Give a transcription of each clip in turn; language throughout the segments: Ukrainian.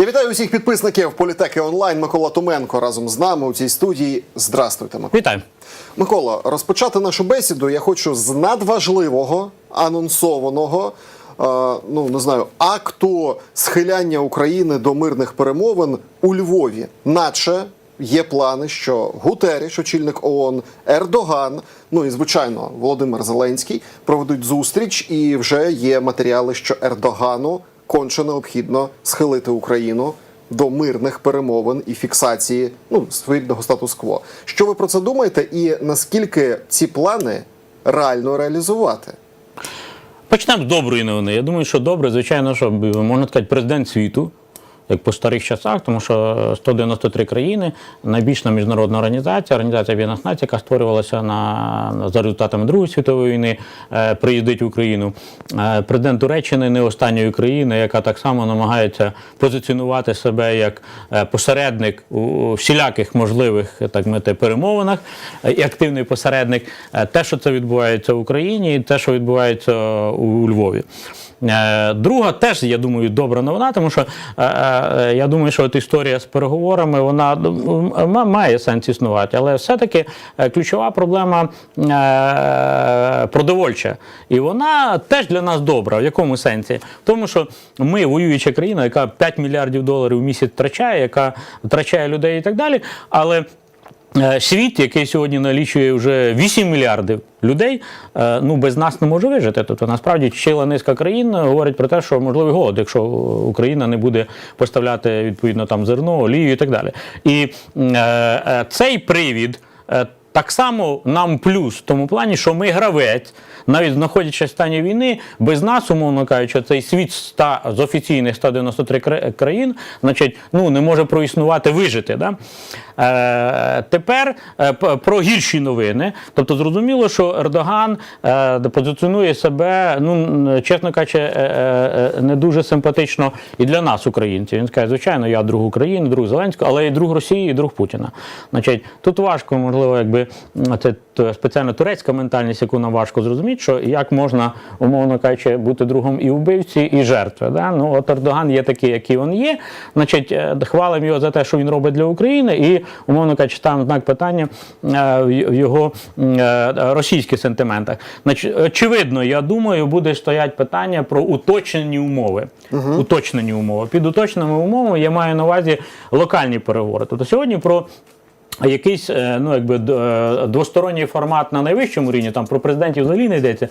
Я вітаю усіх підписників політеки онлайн. Микола Туменко разом з нами у цій студії. Здрастуйте, Микола. Вітаю. Микола, розпочати нашу бесіду я хочу з надважливого анонсованого. е, Ну не знаю, акту схиляння України до мирних перемовин у Львові, наче є плани, що Гутеріш, очільник ООН, Ердоган, ну і звичайно Володимир Зеленський проведуть зустріч, і вже є матеріали, що Ердогану конче необхідно схилити Україну до мирних перемовин і фіксації ну своєрідного статус-кво. Що ви про це думаєте, і наскільки ці плани реально реалізувати? Почнемо з доброї новини. Я думаю, що добре, звичайно, що можна сказати, президент світу, як по старих часах, тому що 193 країни, найбільша міжнародна організація, організація Об'єднаних Націй, яка створювалася на, за результатами Другої світової війни, е, приїздить в Україну. Е, президент Туреччини не останньої країни, яка так само намагається позиціонувати себе як е, посередник у всіляких можливих так мати перемовинах е, і активний посередник. Е, Те, що це відбувається в Україні, і те, що відбувається у Львові. Е, Друга теж, я думаю, добра новина, тому що е, е, я думаю, що от історія з переговорами вона має сенс існувати, але все-таки е, ключова проблема е, продовольча. І вона теж для нас добра. В якому сенсі? Тому, що ми воююча країна, яка 5 мільярдів доларів в місяць втрачає, яка втрачає людей і так далі. Але Е, Світ, який сьогодні налічує вже 8 мільярдів людей, е, ну без нас не може вижити. Тобто, насправді ціла низка країн говорить про те, що можливий голод, якщо Україна не буде поставляти відповідно там зерно, олію і так далі. І е, е, цей привід. Так само нам плюс в тому плані, що ми гравець, навіть знаходячись в стані війни, без нас, умовно кажучи, цей світ 100, з офіційних 193 країн, значить, ну не може проіснувати, вижити. Да? Е, тепер е, про гірші новини. Тобто, зрозуміло, що Ердоган е, позиціонує себе, ну чесно кажучи, е, е, е, не дуже симпатично і для нас, українців. Він скаже, звичайно, я друг України, друг Зеленського, але і друг Росії, і друг Путіна. Значить, тут важко, можливо, якби м, це спеціально турецька ментальність, яку нам важко зрозуміти, що як можна, умовно кажучи, бути другом і вбивці, і жертви. Да? Ну, от Ердоган є такий, який він є. Значить, е, хвалимо його за те, що він робить для України, і, умовно кажучи, там знак питання е, в його е, російських сентиментах. Значить, очевидно, я думаю, буде стоять питання про уточнені умови. Уточнені умови. Під уточненими умовами я маю на увазі локальні переговори. Тобто сьогодні про якийсь е, ну якби е, двосторонній формат на найвищому рівні, там про президентів взагалі не йдеться,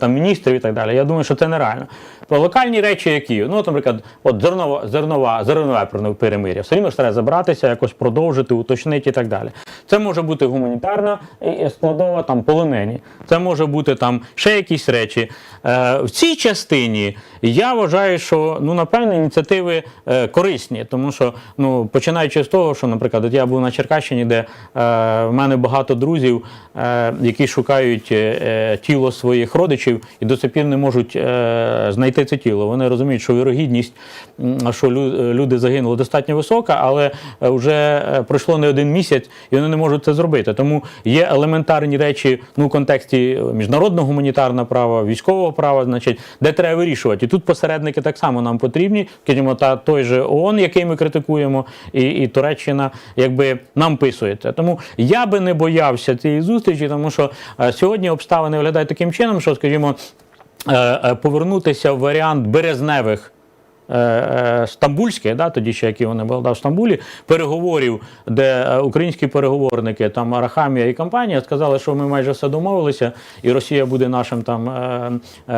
там міністрів і так далі. Я думаю, що це нереально. Про локальні речі, які ну, наприклад, от зернова, зернова, зернове перемир'я, все рівно ж треба забратися, якось продовжити, уточнити і так далі. Це може бути гуманітарна е, складова, там полонені. Це може бути там ще якісь речі. Е, в цій частині я вважаю, що ну напевно ініціативи е, корисні, тому що ну починаючи з того, що, наприклад, от я був на Черкащині, де е, в мене багато друзів, е, які шукають е, е, тіло своїх родичів і до сих пір не можуть е, знайти це тіло. Вони розуміють, що вірогідність, що лю- люди загинули, достатньо висока, але е, вже е, пройшло не один місяць, і вони не можуть це зробити. Тому є елементарні речі ну, в контексті міжнародного гуманітарного права, військового права, значить, де треба вирішувати. І тут посередники так само нам потрібні, скажімо, та той же ООН, який ми критикуємо, і, і Туреччина, якби нам писується. Тому я би не боявся цієї зустрічі, тому що е, сьогодні обставини виглядають таким чином, що, скажімо, е, е, повернутися в варіант березневих. е, е, Стамбульське, да, тоді ще які вони були да, в Стамбулі, переговорів, де е, українські переговорники, там Арахамія і компанія сказали, що ми майже все домовилися, і Росія буде нашим там е, е,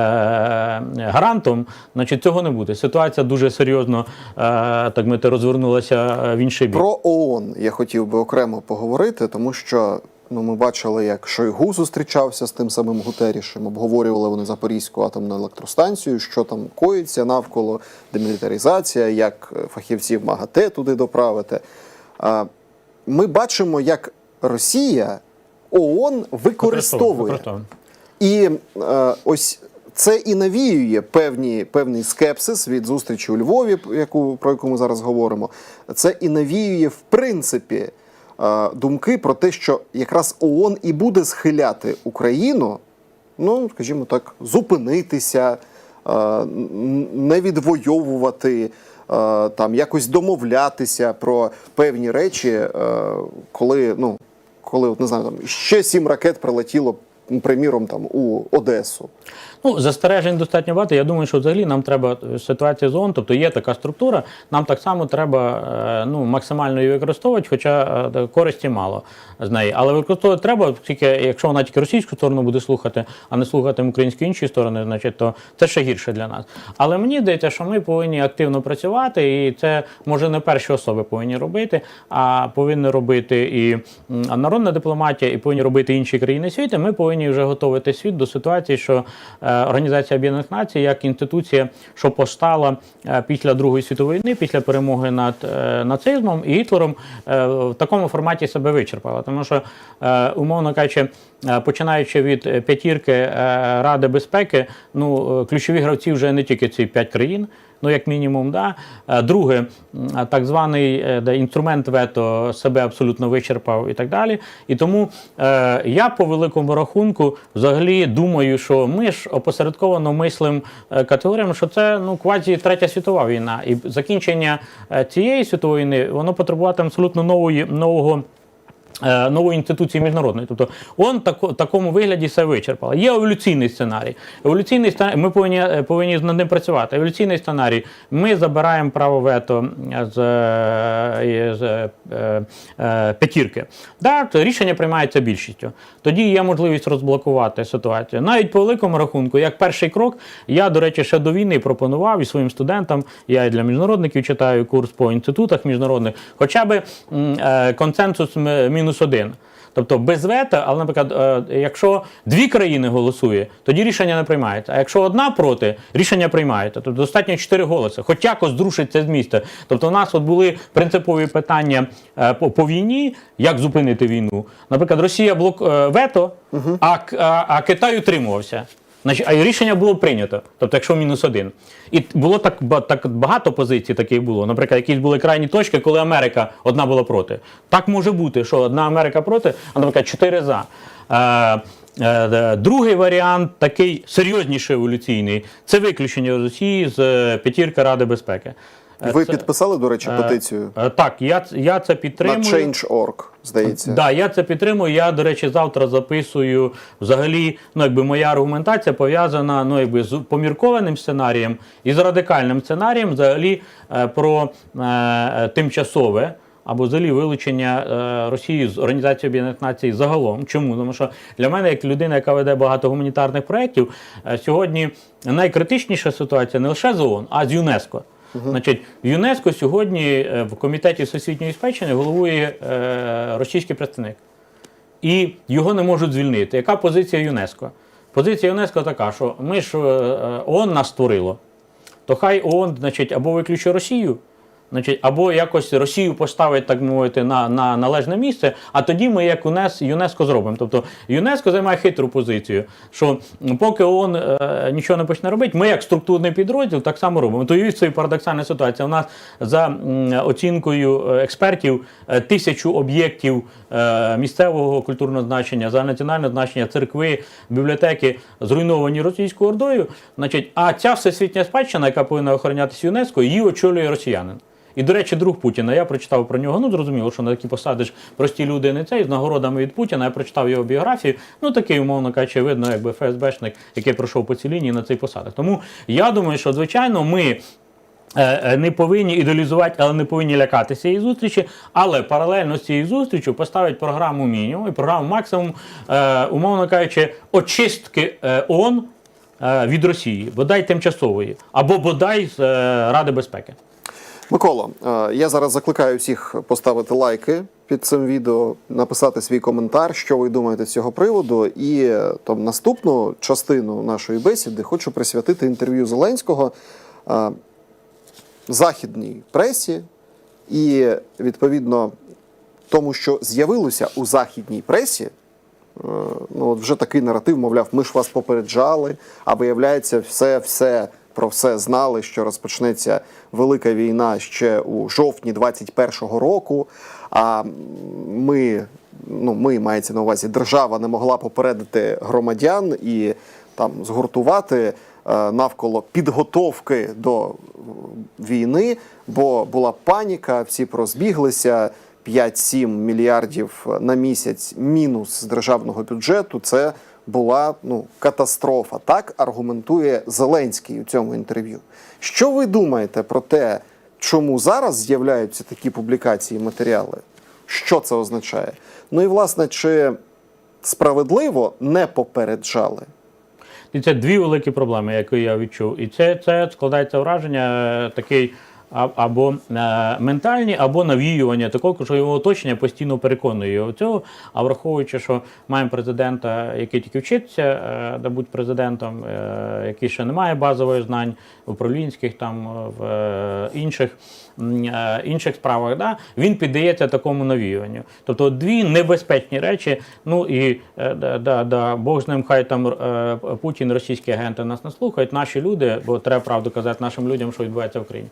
гарантом. Значить, цього не буде. Ситуація дуже серйозно е, так мити розвернулася е, в інший бік. Про ООН я хотів би окремо поговорити, тому що ну ми бачили, як Шойгу зустрічався з тим самим Гутерішем, обговорювали вони Запорізьку атомну електростанцію, що там коїться навколо демілітаризація, як е, фахівців МАГАТЕ туди доправити. Ми бачимо, як Росія ООН використовує. І е, ось це і навіює певні, певний скепсис від зустрічі у Львові, яку, про яку ми зараз говоримо. Це і навіює, в принципі, думки про те, що якраз ООН і буде схиляти Україну, ну, скажімо так, зупинитися, е, не відвоювати. е, там якось домовлятися про певні речі, е, коли ну коли от не знаю, там ще сім ракет прилетіло, приміром, там у Одесу. Ну, застережень достатньо багато. Я думаю, що взагалі нам треба е, ситуація з ООН, тобто є така структура, нам так само треба е, ну, максимально її використовувати, хоча е, користі мало з неї. Але використовувати треба, тільки якщо вона тільки російську сторону буде слухати, а не слухати українські інші сторони, значить, то це ще гірше для нас. Але мені здається, що ми повинні активно працювати, і це може не перші особи повинні робити, а повинні робити і народна дипломатія, і повинні робити інші країни світу. Ми повинні вже готувати світ до ситуації, що Організація Об'єднаних Націй як інституція, що постала е, після Другої світової війни, після перемоги над е, нацизмом і Гітлером, е, в такому форматі себе вичерпала. Тому що, е, умовно кажучи, е, починаючи від е, п'ятірки е, Ради безпеки, ну е, ключові гравці вже не тільки ці п'ять країн. Ну, як мінімум, да. Е, Друге, так званий е, де, інструмент вето себе абсолютно вичерпав і так далі. І тому е, я по великому рахунку взагалі думаю, що ми ж опосередковано мислим е, категоріями, що це ну квазі третя світова війна. І закінчення е, цієї світової війни воно потребуватиме абсолютно нової нового. Е, Нової інституції міжнародної, тобто он тако, такому вигляді все вичерпала. Є еволюційний сценарій. Еволюційний сценарій, ми повинні, е, повинні над ним працювати. Еволюційний сценарій. Ми забираємо право вето з, е, з е, п'ятірки. Да, рішення приймається більшістю. Тоді є можливість розблокувати ситуацію. Навіть по великому рахунку, як перший крок, я, до речі, ще до війни пропонував і своїм студентам, я і для міжнародників читаю курс по інститутах міжнародних, хоча б консенсус м- мінус один. Тобто без вето, але, наприклад, е, якщо дві країни голосує, тоді рішення не приймається. А якщо одна проти, рішення приймається. Тобто достатньо чотири голоси, хоч якось зрушиться з міста. Тобто, у нас от були принципові питання е, по, війні, як зупинити війну. Наприклад, Росія блок е, вето, а Китай утримувався. Значить, а рішення було прийнято, тобто, якщо мінус один. І було так, так багато позицій таких було. Наприклад, якісь були крайні точки, коли Америка одна була проти. Так може бути, що одна Америка проти, а наприклад, чотири за. Е, е, Другий варіант, такий серйозніший еволюційний, це виключення Росії з е, п'ятірки Ради безпеки. Е, Ви це- підписали, до речі, петицію е, Так, я, я це на підтримую. Change.org, здається. Да, я це підтримую. Я, до речі, завтра записую взагалі, ну якби моя аргументація пов'язана ну, якби, з поміркованим сценарієм і з радикальним сценарієм взагалі е, про е, е, тимчасове. Або взагалі вилучення е, Росії з Організації Об'єднаних Націй загалом. Чому? Тому що для мене, як людина, яка веде багато гуманітарних проєктів, е, сьогодні найкритичніша ситуація не лише з ООН, а з ЮНЕСКО. Значить, в ЮНЕСКО сьогодні е, в комітеті всесвітньої спадщини головує е, російський представник. І його не можуть звільнити. Яка позиція ЮНЕСКО? Позиція ЮНЕСКО така, що ми ж е, е, ООН нас створило, то хай ООН значить, або виключить Росію, значить, або якось Росію поставить, так мовити, на, на належне місце, а тоді ми, як ЮНЕС, ЮНЕСКО, зробимо. Тобто ЮНЕСКО займає хитру позицію, що поки ООН е, нічого не почне робити, ми як структурний підрозділ так само робимо. То уявіть собі парадоксальна ситуація. У нас за оцінкою е, експертів е, тисячу об'єктів е, місцевого культурного значення, загальнонаціонального значення, церкви, бібліотеки зруйновані російською ордою. Значить, а ця всесвітня спадщина, яка повинна охоронятися ЮНЕСКО, її очолює росіянин. І, до речі, друг Путіна, я прочитав про нього. Ну, зрозуміло, що на такі посади ж прості люди не цей з нагородами від Путіна. Я прочитав його біографію. Ну, такий, умовно кажучи, видно, якби ФСБшник, який пройшов по цій лінії на цей посадах. Тому я думаю, що звичайно ми. е, е, Не повинні ідеалізувати, але не повинні лякатися цієї зустрічі. Але паралельно з цією зустрічю поставить програму мінімум і програму максимум, е, умовно кажучи, очистки ООН від Росії, бодай тимчасової, або бодай з Ради безпеки. Микола, е, я зараз закликаю всіх поставити лайки під цим відео, написати свій коментар, що ви думаєте з цього приводу. І е, там наступну частину нашої бесіди хочу присвятити інтерв'ю Зеленського е, західній пресі і відповідно тому, що з'явилося у західній пресі. Ну, от вже такий наратив, мовляв, ми ж вас попереджали, а виявляється, все, все про все знали, що розпочнеться велика війна ще у жовтні 21-го року. А ми, ну, ми мається на увазі, держава не могла попередити громадян і там згуртувати е, навколо підготовки до війни, бо була паніка, всі прозбіглися. 5-7 мільярдів на місяць мінус з державного бюджету. Це була ну катастрофа. Так аргументує Зеленський у цьому інтерв'ю. Що ви думаєте про те, чому зараз з'являються такі публікації, матеріали? Що це означає? Ну і власне, чи справедливо не попереджали? І це дві великі проблеми, які я відчув. І це, це складається враження е, такий або е, ментальні, або навіювання такого, що його оточення постійно переконує його цього. А враховуючи, що маємо президента, який тільки вчиться, е, да будь президентом, е, який ще не має базових знань управлінських там в інших. Інших справах, да, він піддається такому навіюванню. Тобто дві небезпечні речі. Ну і да, да, да, Бог з ним, хай там Путін, російські агенти нас не слухають. Наші люди, бо треба правду казати нашим людям, що відбувається в Україні.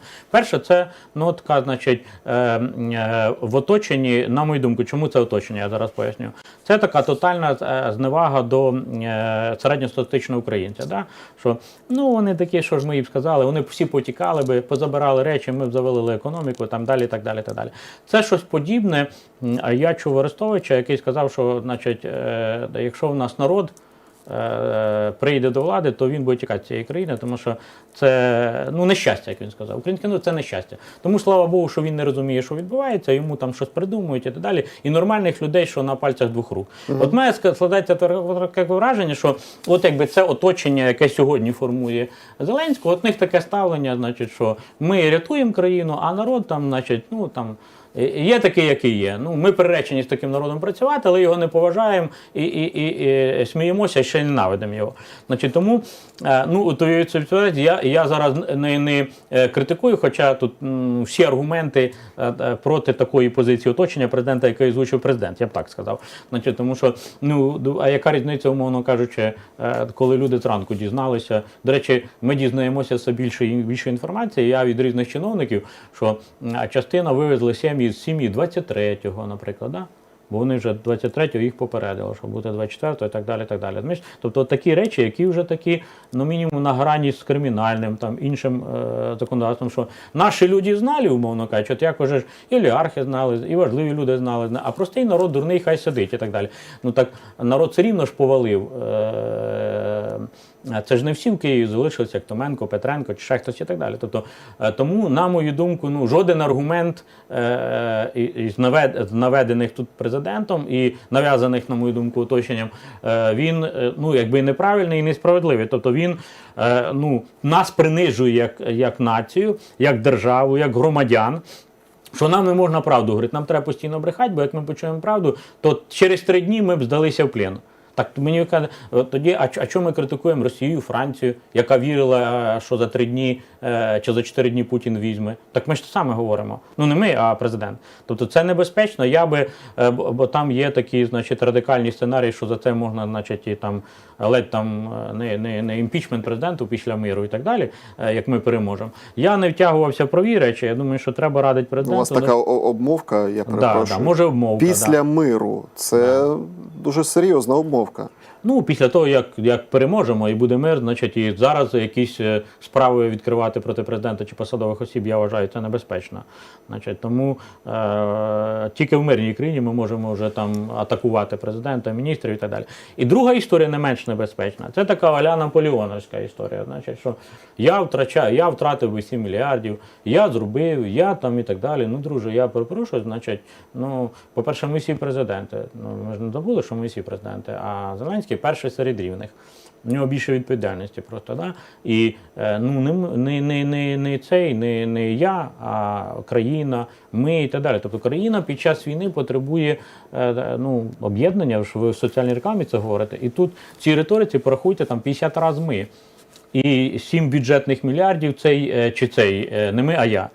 Перше, це ну така, значить, е, е, в оточенні, на мою думку, чому це оточення? Я зараз поясню. Це така тотальна е, зневага до е, середньостатистичного українця. Да? Що ну вони такі, що ж ми їм сказали, вони всі потікали би, позабирали речі, ми б завалили економіку, там далі, так далі, так далі. Це щось подібне. Я чув Арестовича, який сказав, що значить, е, якщо в нас народ. Е, Прийде до влади, то він буде тікати з цієї країни, тому що це ну нещастя, як він сказав. Українське ну це нещастя. Тому слава Богу, що він не розуміє, що відбувається, йому там щось придумують і так далі. І нормальних людей, що на пальцях двох рук. От має складається таке враження, що от якби це оточення, яке сьогодні формує Зеленського, от них таке ставлення, значить, що ми рятуємо країну, а народ там, значить, ну там. Є такий, який є. Ну, ми приречені з таким народом працювати, але його не поважаємо і, і, і, і сміємося, ще ненавидимо його. Значить, тому е, ну, то я, я зараз не, не е, критикую, хоча тут всі аргументи е, проти такої позиції оточення президента, який озвучив президент, я б так сказав. Значить, тому що, ну, а яка різниця, умовно кажучи, коли люди зранку дізналися. До речі, ми дізнаємося все більше більше інформації. Я від різних чиновників, що частина вивезли сім'ї з сім'ї 23-го, наприклад. Да? Бо вони вже 23-го їх попередили, що буде 24-го і так далі. так далі. Розумієш? Тобто такі речі, які вже такі, ну мінімум на грані з кримінальним, там іншим е, законодавством, що наші люди знали, умовно кажучи, от як уже ж і олігархи знали, і важливі люди знали, а простий народ дурний хай сидить і так далі. Ну так народ все рівно ж повалив. Е, це ж не всі в Києві залишилися, як Томенко, Петренко чи ще хтось і так далі. Тобто, е, тому, на мою думку, ну жоден аргумент е, із наведених тут президентом і нав'язаних, на мою думку, оточенням, е, він е, ну якби неправильний і несправедливий. Тобто він е, ну нас принижує як, як націю, як державу, як громадян. Що нам не можна правду говорити, нам треба постійно брехати, бо як ми почуємо правду, то через три дні ми б здалися в плен. Так мені каже, тоді, а, а чому ми критикуємо Росію, Францію, яка вірила, е, що за три дні е, чи за чотири дні Путін візьме? Так ми ж те саме говоримо. Ну не ми, а президент. Тобто це небезпечно. Я би, е, бо, там є такі, значить, радикальні сценарії, що за це можна, значить, і там ледь там е, не, не, не імпічмент президенту після миру і так далі, е, як ми переможемо. Я не втягувався в праві. Я думаю, що треба радити У президенту. вас така обмовка, я да, перепрошую. да, може обмовка. Після да. миру це дуже серйозна обмовка обстановка. Ну, після того, як, як переможемо і буде мир, значить, і зараз якісь е, справи відкривати проти президента чи посадових осіб, я вважаю, це небезпечно. Значить, тому е, тільки в мирній країні ми можемо вже там атакувати президента, міністрів і так далі. І друга історія не менш небезпечна. Це така аля Наполеоновська історія. Значить, що я втрачаю, я втратив би 7 мільярдів, я зробив, я там і так далі. Ну, друже, я перепрошую, значить, ну, по-перше, ми всі президенти. Ну, ми ж не забули, що ми всі президенти, а Зеленський перший серед рівних. У нього більше відповідальності просто. Да? І е, ну, не, не, не, не, не цей, не, не я, а країна, ми і так далі. Тобто країна під час війни потребує е, ну, об'єднання, ж ви в соціальній рекламі це говорите. І тут в цій риториці порахуйте там 50 разів ми. І 7 бюджетних мільярдів цей е, чи цей е, не ми, а я.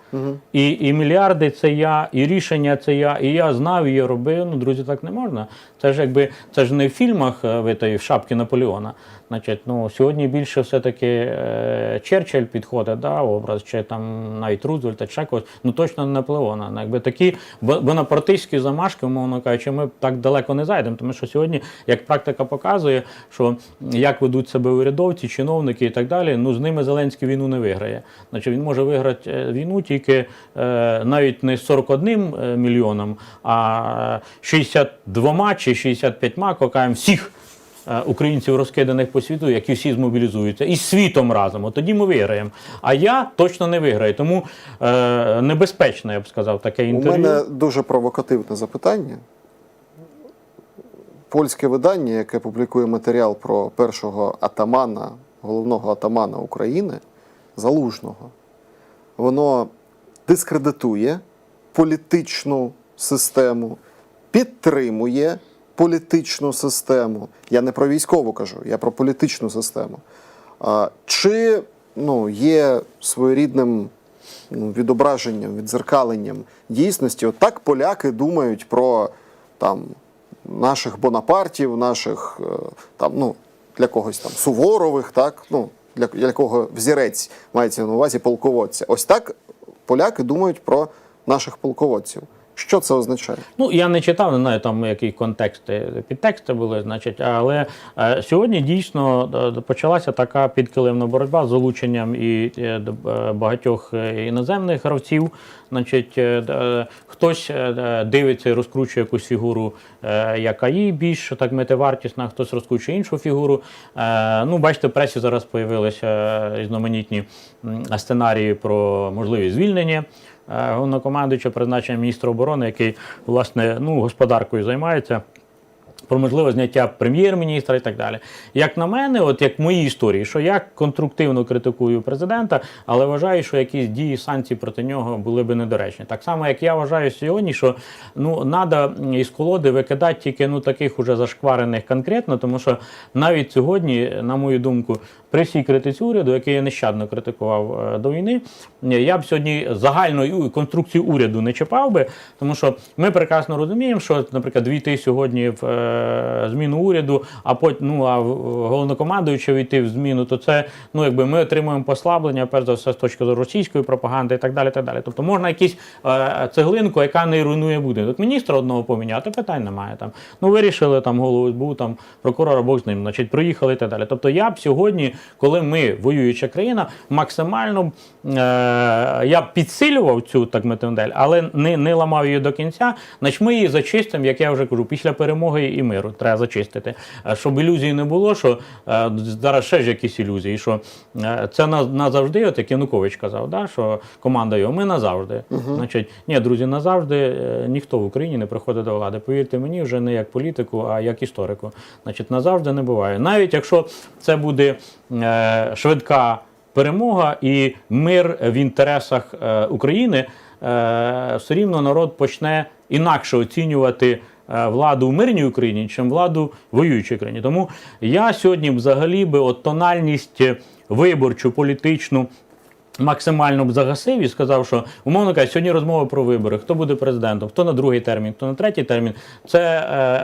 І, і мільярди це я, і рішення це я, і я знав, і я робив. Ну, друзі, так не можна. Це ж якби це ж не в фільмах е, в шапки Наполеона. Значить, ну, сьогодні більше все-таки е, Черчилль підходить, да, образ, чи там навіть Рузвельта, чи когось, ну точно не Наполеона. Ну, Якби такі бонапартистські замашки, умовно кажучи, ми так далеко не зайдемо, тому що сьогодні, як практика показує, що як ведуть себе урядовці, чиновники і так далі, ну з ними Зеленський війну не виграє. Значить, він може виграти е, війну тільки е, навіть не з 41 е, мільйоном, а 62 чи 65 кокаєм всіх е, українців розкиданих по світу, які всі змобілізуються, і світом разом. От тоді ми виграємо. А я точно не виграю. Тому е, небезпечно, я б сказав, таке У мене дуже провокативне запитання. Польське видання, яке публікує матеріал про першого атамана, головного атамана України, Залужного, воно дискредитує політичну систему, підтримує політичну систему. Я не про військову кажу, я про політичну систему. Чи ну, є своєрідним ну, відображенням, відзеркаленням дійсності? От так поляки думають про там, наших бонапартів, наших е, там, ну, для когось там суворових, так? Ну, для, для кого взірець мається на увазі полководця. Ось так поляки думають про наших полководців. Що це означає? Ну, я не читав, не знаю там які контексти, підтексти були, значить, але е, сьогодні дійсно е, почалася така підкилимна боротьба з залученням і е, е, багатьох е, іноземних гравців. Значить, е, хтось е, дивиться і розкручує якусь фігуру, е, яка їй більш так метивартісна, хтось розкручує іншу фігуру. Е, Ну, бачите, в пресі зараз з'явилися різноманітні сценарії про можливість звільнення е, головнокомандуюча призначення міністра оборони, який власне ну господаркою займається. Про можливе зняття прем'єр-міністра і так далі. Як на мене, от як в моїй історії, що я конструктивно критикую президента, але вважаю, що якісь дії санкцій проти нього були би недоречні. Так само, як я вважаю сьогодні, що ну треба із колоди викидати тільки ну таких уже зашкварених конкретно, тому що навіть сьогодні, на мою думку, при всій критиці уряду, який я нещадно критикував е, до війни, я б сьогодні загальну конструкцію уряду не чіпав би, тому що ми прекрасно розуміємо, що, наприклад, війти сьогодні в е, зміну уряду, а потім ну а головнокомандуючи війти в зміну, то це ну якби ми отримуємо послаблення, перш за все, з точки зору російської пропаганди і так далі. так далі. Тобто можна якісь е, цеглинку, яка не руйнує будинок. Міністра одного поміняти, питань немає там. Ну вирішили там голову СБУ, там прокурора Бог з ним, значить, проїхали і так далі. Тобто я б сьогодні, коли ми воююча країна, максимально е, я б підсилював цю так мати але не, не ламав її до кінця. Значить, ми її зачистимо, як я вже кажу, після перемоги і миру треба зачистити. Щоб ілюзій не було, що е, зараз ще ж якісь ілюзії, що е, це назавжди, от як Янукович казав, да, що команда його, ми назавжди. Значить, ні, друзі, назавжди е, ніхто в Україні не приходить до влади. Повірте мені, вже не як політику, а як історику. Значить, назавжди не буває. Навіть якщо це буде е, швидка перемога і мир в інтересах е, України, е, все рівно народ почне інакше оцінювати владу в мирній Україні, чим владу в воюючій країні. Тому я сьогодні взагалі би от тональність е, виборчу, політичну. Максимально б загасив і сказав, що умовно кажучи, сьогодні розмови про вибори, хто буде президентом, хто на другий термін, хто на третій термін. Це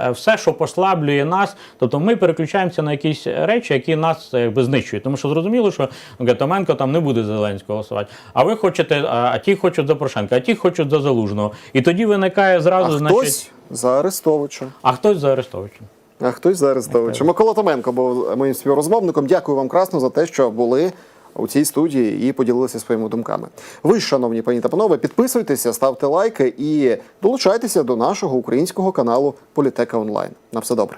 е, все, що послаблює нас. Тобто ми переключаємося на якісь речі, які нас е, якби знищують. Тому що зрозуміло, що ну, там не буде за Зеленського голосувати. А ви хочете, а, а ті хочуть за Порошенка, а ті хочуть за Залужного. І тоді виникає зразу, А значить, хтось за Арестовичем. а хтось за Арестовичем. А хтось за Арестовича. Микола Томенко був моїм співрозмовником. Дякую вам красно за те, що були у цій студії і поділилися своїми думками. Ви, шановні пані та панове, підписуйтеся, ставте лайки і долучайтеся до нашого українського каналу Політека Онлайн. На все добре.